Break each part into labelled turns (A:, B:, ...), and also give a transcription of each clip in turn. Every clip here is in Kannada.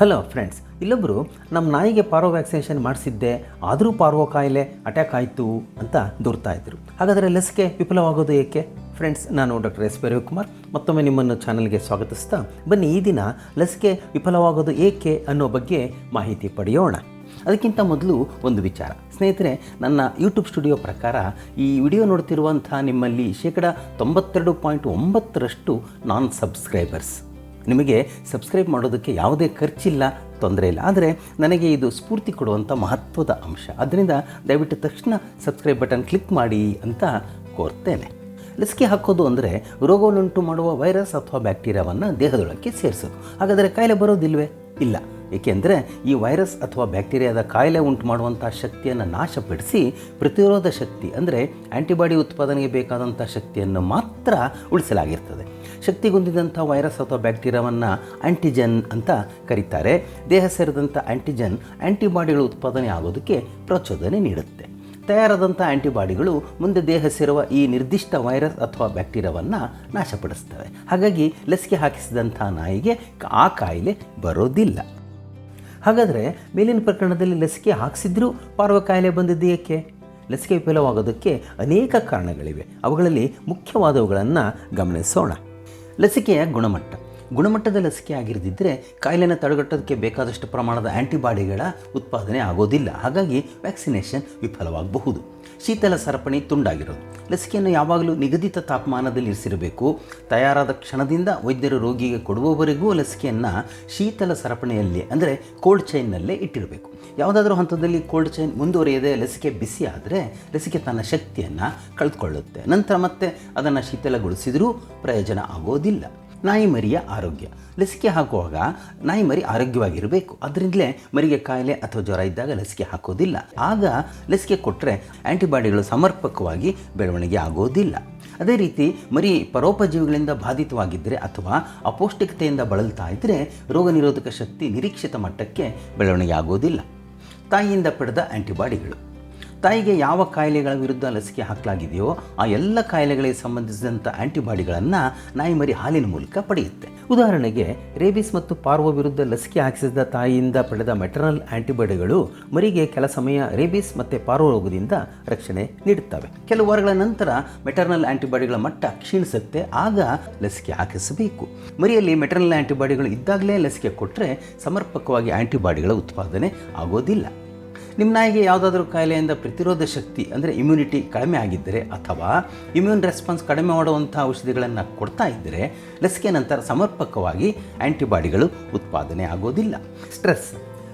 A: ಹಲೋ ಫ್ರೆಂಡ್ಸ್ ಇಲ್ಲೊಬ್ಬರು ನಮ್ಮ ನಾಯಿಗೆ ಪಾರೋ ವ್ಯಾಕ್ಸಿನೇಷನ್ ಮಾಡಿಸಿದ್ದೆ, ಆದರೂ ಪಾರ್ವೋ ಕಾಯಿಲೆ ಅಟ್ಯಾಕ್ ಆಯಿತು ಅಂತ ದೂರ್ತಾ ಇದ್ರು. ಹಾಗಾದರೆ ಲಸಿಕೆ ವಿಫಲವಾಗೋದು ಏಕೆ? ಫ್ರೆಂಡ್ಸ್ ನಾನು ಡಾಕ್ಟರ್ ಎಸ್ ಪಿ ರವಿಕುಮಾರ್ ಮತ್ತೊಮ್ಮೆ ನಿಮ್ಮನ್ನು ಚಾನಲ್ಗೆ ಸ್ವಾಗತಿಸ್ತಾ ಬನ್ನಿ. ಈ ದಿನ ಲಸಿಕೆ ವಿಫಲವಾಗೋದು ಏಕೆ ಅನ್ನೋ ಬಗ್ಗೆ ಮಾಹಿತಿ ಪಡೆಯೋಣ. ಅದಕ್ಕಿಂತ ಮೊದಲು ಒಂದು ವಿಚಾರ. ಸ್ನೇಹಿತರೆ, ನನ್ನ ಯೂಟ್ಯೂಬ್ ಸ್ಟುಡಿಯೋ ಪ್ರಕಾರ ಈ ವಿಡಿಯೋ ನೋಡ್ತಿರುವಂಥ ನಿಮ್ಮಲ್ಲಿ ಶೇಕಡ ತೊಂಬತ್ತೆರಡು ಪಾಯಿಂಟ್ ಒಂಬತ್ತರಷ್ಟು ನಾನ್ ಸಬ್ಸ್ಕ್ರೈಬರ್ಸ್ ನಿಮಗೆ ಸಬ್ಸ್ಕ್ರೈಬ್ ಮಾಡೋದಕ್ಕೆ ಯಾವುದೇ ಖರ್ಚಿಲ್ಲ, ತೊಂದರೆ ಇಲ್ಲ. ಆದರೆ ನನಗೆ ಇದು ಸ್ಫೂರ್ತಿ ಕೊಡುವಂಥ ಮಹತ್ವದ ಅಂಶ. ಅದರಿಂದ ದಯವಿಟ್ಟು ತಕ್ಷಣ ಸಬ್ಸ್ಕ್ರೈಬ್ ಬಟನ್ ಕ್ಲಿಕ್ ಮಾಡಿ ಅಂತ ಕೋರ್ತೇನೆ. ಲಸಿಕೆ ಹಾಕೋದು ಅಂದರೆ ರೋಗವನ್ನುಂಟು ಮಾಡುವ ವೈರಸ್ ಅಥವಾ ಬ್ಯಾಕ್ಟೀರಿಯಾವನ್ನು ದೇಹದೊಳಕ್ಕೆ ಸೇರಿಸೋದು. ಹಾಗಾದರೆ ಕಾಯಿಲೆ ಬರೋದಿಲ್ವೇ? ಇಲ್ಲ. ಏಕೆಂದರೆ ಈ ವೈರಸ್ ಅಥವಾ ಬ್ಯಾಕ್ಟೀರಿಯಾದ ಕಾಯಿಲೆ ಉಂಟು ಮಾಡುವಂಥ ಶಕ್ತಿಯನ್ನು ನಾಶಪಡಿಸಿ ಪ್ರತಿರೋಧ ಶಕ್ತಿ, ಅಂದರೆ ಆ್ಯಂಟಿಬಾಡಿ ಉತ್ಪಾದನೆಗೆ ಬೇಕಾದಂಥ ಶಕ್ತಿಯನ್ನು ಮಾತ್ರ ಉಳಿಸಲಾಗಿರ್ತದೆ. ಶಕ್ತಿಗುಂದಿದಂಥ ವೈರಸ್ ಅಥವಾ ಬ್ಯಾಕ್ಟೀರಿಯಾವನ್ನು ಆಂಟಿಜೆನ್ ಅಂತ ಕರೀತಾರೆ. ದೇಹ ಸೇರಿದಂಥ ಆಂಟಿಜೆನ್ ಆ್ಯಂಟಿಬಾಡಿಗಳು ಉತ್ಪಾದನೆ ಆಗೋದಕ್ಕೆ ಪ್ರಚೋದನೆ ನೀಡುತ್ತೆ. ತಯಾರಾದಂಥ ಆ್ಯಂಟಿಬಾಡಿಗಳು ಮುಂದೆ ದೇಹ ಸೇರುವ ಈ ನಿರ್ದಿಷ್ಟ ವೈರಸ್ ಅಥವಾ ಬ್ಯಾಕ್ಟೀರಿಯಾವನ್ನು ನಾಶಪಡಿಸ್ತವೆ. ಹಾಗಾಗಿ ಲಸಿಕೆ ಹಾಕಿಸಿದಂಥ ನಾಯಿಗೆ ಆ ಕಾಯಿಲೆ ಬರೋದಿಲ್ಲ. ಹಾಗಾದರೆ ಮೇಲಿನ ಪ್ರಕರಣದಲ್ಲಿ ಲಸಿಕೆ ಹಾಕಿಸಿದ್ರೂ ಪಾರ್ವ ಕಾಯಿಲೆ ಬಂದಿದ್ದು ಏಕೆ? ಲಸಿಕೆ ವಿಫಲವಾಗೋದಕ್ಕೆ ಅನೇಕ ಕಾರಣಗಳಿವೆ. ಅವುಗಳಲ್ಲಿ ಮುಖ್ಯವಾದವುಗಳನ್ನು ಗಮನಿಸೋಣ. ಲಸಿಕೆಯ ಗುಣಮಟ್ಟ ಗುಣಮಟ್ಟದ ಲಸಿಕೆ ಆಗಿರದಿದ್ದರೆ ಕಾಯಿಲೆನ ತಡೆಗಟ್ಟೋದಕ್ಕೆ ಬೇಕಾದಷ್ಟು ಪ್ರಮಾಣದ ಆ್ಯಂಟಿಬಾಡಿಗಳ ಉತ್ಪಾದನೆ ಆಗೋದಿಲ್ಲ. ಹಾಗಾಗಿ ವ್ಯಾಕ್ಸಿನೇಷನ್ ವಿಫಲವಾಗಬಹುದು. ಶೀತಲ ಸರಪಣಿ ತುಂಡಾಗಿರೋದು. ಲಸಿಕೆಯನ್ನು ಯಾವಾಗಲೂ ನಿಗದಿತ ತಾಪಮಾನದಲ್ಲಿ ಇರಿಸಿರಬೇಕು. ತಯಾರಾದ ಕ್ಷಣದಿಂದ ವೈದ್ಯರು ರೋಗಿಗೆ ಕೊಡುವವರೆಗೂ ಲಸಿಕೆಯನ್ನು ಶೀತಲ ಸರಪಣಿಯಲ್ಲಿ ಅಂದರೆ ಕೋಲ್ಡ್ ಚೈನ್ನಲ್ಲೇ ಇಟ್ಟಿರಬೇಕು. ಯಾವುದಾದ್ರೂ ಹಂತದಲ್ಲಿ ಕೋಲ್ಡ್ ಚೈನ್ ಮುಂದುವರಿಯದೆ ಲಸಿಕೆ ಬಿಸಿ ಆದರೆ ಲಸಿಕೆ ತನ್ನ ಶಕ್ತಿಯನ್ನು ಕಳೆದುಕೊಳ್ಳುತ್ತೆ. ನಂತರ ಮತ್ತೆ ಅದನ್ನು ಶೀತಲಗೊಳಿಸಿದರೂ ಪ್ರಯೋಜನ ಆಗೋದಿಲ್ಲ. ನಾಯಿ ಮರಿಯ ಆರೋಗ್ಯ. ಲಸಿಕೆ ಹಾಕುವಾಗ ನಾಯಿ ಮರಿ ಆರೋಗ್ಯವಾಗಿರಬೇಕು. ಅದರಿಂದಲೇ ಮರಿಗೆ ಕಾಯಿಲೆ ಅಥವಾ ಜ್ವರ ಇದ್ದಾಗ ಲಸಿಕೆ ಹಾಕೋದಿಲ್ಲ. ಆಗ ಲಸಿಕೆ ಕೊಟ್ಟರೆ ಆ್ಯಂಟಿಬಾಡಿಗಳು ಸಮರ್ಪಕವಾಗಿ ಬೆಳವಣಿಗೆ ಆಗೋದಿಲ್ಲ. ಅದೇ ರೀತಿ ಮರಿ ಪರೋಪಜೀವಿಗಳಿಂದ ಬಾಧಿತವಾಗಿದ್ದರೆ ಅಥವಾ ಅಪೌಷ್ಟಿಕತೆಯಿಂದ ಬಳಲ್ತಾ ಇದ್ದರೆ ರೋಗ ನಿರೋಧಕ ಶಕ್ತಿ ನಿರೀಕ್ಷಿತ ಮಟ್ಟಕ್ಕೆ ಬೆಳವಣಿಗೆ ಆಗೋದಿಲ್ಲ. ತಾಯಿಯಿಂದ ಪಡೆದ ಆ್ಯಂಟಿಬಾಡಿಗಳು ತಾಯಿಗೆ ಯಾವ ಕಾಯಿಲೆಗಳ ವಿರುದ್ಧ ಲಸಿಕೆ ಹಾಕಲಾಗಿದೆಯೋ ಆ ಎಲ್ಲ ಕಾಯಿಲೆಗಳಿಗೆ ಸಂಬಂಧಿಸಿದಂಥ ಆ್ಯಂಟಿಬಾಡಿಗಳನ್ನು ನಾಯಿ ಮರಿ ಹಾಲಿನ ಮೂಲಕ ಪಡೆಯುತ್ತೆ. ಉದಾಹರಣೆಗೆ, ರೇಬಿಸ್ ಮತ್ತು ಪಾರ್ವ ವಿರುದ್ಧ ಲಸಿಕೆ ಹಾಕಿಸಿದ ತಾಯಿಯಿಂದ ಪಡೆದ ಮೆಟರ್ನಲ್ ಆ್ಯಂಟಿಬಾಡಿಗಳು ಮರಿಗೆ ಕೆಲ ಸಮಯ ರೇಬಿಸ್ ಮತ್ತು ಪಾರ್ವ ರೋಗದಿಂದ ರಕ್ಷಣೆ ನೀಡುತ್ತವೆ. ಕೆಲವು ವಾರಗಳ ನಂತರ ಮೆಟರ್ನಲ್ ಆ್ಯಂಟಿಬಾಡಿಗಳ ಮಟ್ಟ ಕ್ಷೀಣಿಸುತ್ತೆ, ಆಗ ಲಸಿಕೆ ಹಾಕಿಸಬೇಕು. ಮರಿಯಲ್ಲಿ ಮೆಟರ್ನಲ್ ಆ್ಯಂಟಿಬಾಡಿಗಳು ಇದ್ದಾಗಲೇ ಲಸಿಕೆ ಕೊಟ್ಟರೆ ಸಮರ್ಪಕವಾಗಿ ಆ್ಯಂಟಿಬಾಡಿಗಳ ಉತ್ಪಾದನೆ ಆಗೋದಿಲ್ಲ. ನಿಮ್ಮ ನಾಯಿಗೆ ಯಾವುದಾದ್ರೂ ಕಾಯಿಲೆಯಿಂದ ಪ್ರತಿರೋಧ ಶಕ್ತಿ, ಅಂದರೆ ಇಮ್ಯುನಿಟಿ ಕಡಿಮೆ ಆಗಿದ್ದರೆ ಅಥವಾ ಇಮ್ಯೂನ್ ರೆಸ್ಪಾನ್ಸ್ ಕಡಿಮೆ ಮಾಡುವಂಥ ಔಷಧಿಗಳನ್ನು ಕೊಡ್ತಾ ಇದ್ದರೆ, ಲಸಿಕೆ ನಂತರ ಸಮರ್ಪಕವಾಗಿ ಆ್ಯಂಟಿಬಾಡಿಗಳು ಉತ್ಪಾದನೆ ಆಗೋದಿಲ್ಲ. ಸ್ಟ್ರೆಸ್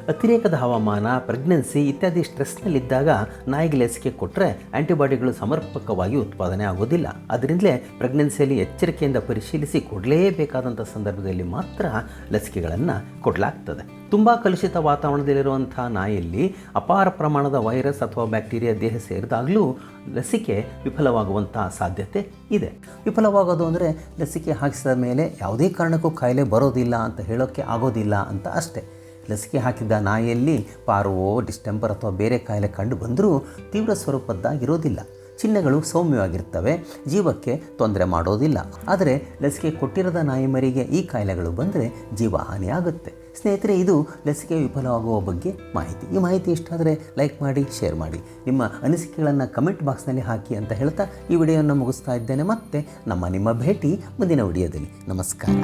A: ಅತಿರೇಕದ ಹವಾಮಾನ ಪ್ರೆಗ್ನೆನ್ಸಿ ಇತ್ಯಾದಿ ಸ್ಟ್ರೆಸ್ನಲ್ಲಿದ್ದಾಗ ನಾಯಿಗೆ ಲಸಿಕೆ ಕೊಟ್ಟರೆ ಆ್ಯಂಟಿಬಾಡಿಗಳು ಸಮರ್ಪಕವಾಗಿ ಉತ್ಪಾದನೆ ಆಗೋದಿಲ್ಲ ಅದರಿಂದಲೇ ಪ್ರೆಗ್ನೆನ್ಸಿಯಲ್ಲಿ ಎಚ್ಚರಿಕೆಯಿಂದ ಪರಿಶೀಲಿಸಿ ಕೊಡಲೇಬೇಕಾದಂಥ ಸಂದರ್ಭದಲ್ಲಿ ಮಾತ್ರ ಲಸಿಕೆಗಳನ್ನು ಕೊಡಲಾಗ್ತದೆ. ತುಂಬ ಕಲುಷಿತ ವಾತಾವರಣದಲ್ಲಿರುವಂಥ ನಾಯಿಯಲ್ಲಿ ಅಪಾರ ಪ್ರಮಾಣದ ವೈರಸ್ ಅಥವಾ ಬ್ಯಾಕ್ಟೀರಿಯಾ ದೇಹ ಸೇರಿದಾಗಲೂ ಲಸಿಕೆ ವಿಫಲವಾಗುವಂಥ ಸಾಧ್ಯತೆ ಇದೆ. ವಿಫಲವಾಗೋದು ಅಂದರೆ ಲಸಿಕೆ ಹಾಕಿಸಿದ ಮೇಲೆ ಯಾವುದೇ ಕಾರಣಕ್ಕೂ ಕಾಯಿಲೆ ಬರೋದಿಲ್ಲ ಅಂತ ಹೇಳೋಕ್ಕೆ ಆಗೋದಿಲ್ಲ ಅಂತ ಅಷ್ಟೇ. ಲಸಿಕೆ ಹಾಕಿದ್ದ ನಾಯಿಯಲ್ಲಿ ಪಾರ್ವೋ ಡಿಸ್ಟೆಂಪರ್ ಅಥವಾ ಬೇರೆ ಕಾಯಿಲೆ ಕಂಡು ಬಂದರೂ ತೀವ್ರ ಸ್ವರೂಪದ್ದಾಗಿರೋದಿಲ್ಲ. ಚಿಹ್ನೆಗಳು ಸೌಮ್ಯವಾಗಿರ್ತವೆ, ಜೀವಕ್ಕೆ ತೊಂದರೆ ಮಾಡೋದಿಲ್ಲ. ಆದರೆ ಲಸಿಕೆ ಕೊಟ್ಟಿರದ ನಾಯಿ ಮರಿಗೆ ಈ ಕಾಯಿಲೆಗಳು ಬಂದರೆ ಜೀವ ಹಾನಿಯಾಗುತ್ತೆ. ಸ್ನೇಹಿತರೆ, ಇದು ಲಸಿಕೆ ವಿಫಲವಾಗುವ ಬಗ್ಗೆ ಮಾಹಿತಿ. ಈ ಮಾಹಿತಿ ಇಷ್ಟ ಆದರೆ ಲೈಕ್ ಮಾಡಿ, ಶೇರ್ ಮಾಡಿ. ನಿಮ್ಮ ಅನಿಸಿಕೆಗಳನ್ನು ಕಮೆಂಟ್ ಬಾಕ್ಸ್ನಲ್ಲಿ ಹಾಕಿ ಅಂತ ಹೇಳ್ತಾ ಈ ವಿಡಿಯೋವನ್ನು ಮುಗಿಸ್ತಾ ಇದ್ದೇನೆ. ಮತ್ತೆ ನಮ್ಮ ನಿಮ್ಮ ಭೇಟಿ ಮುಂದಿನ ವಿಡಿಯೋದಲ್ಲಿ. ನಮಸ್ಕಾರ.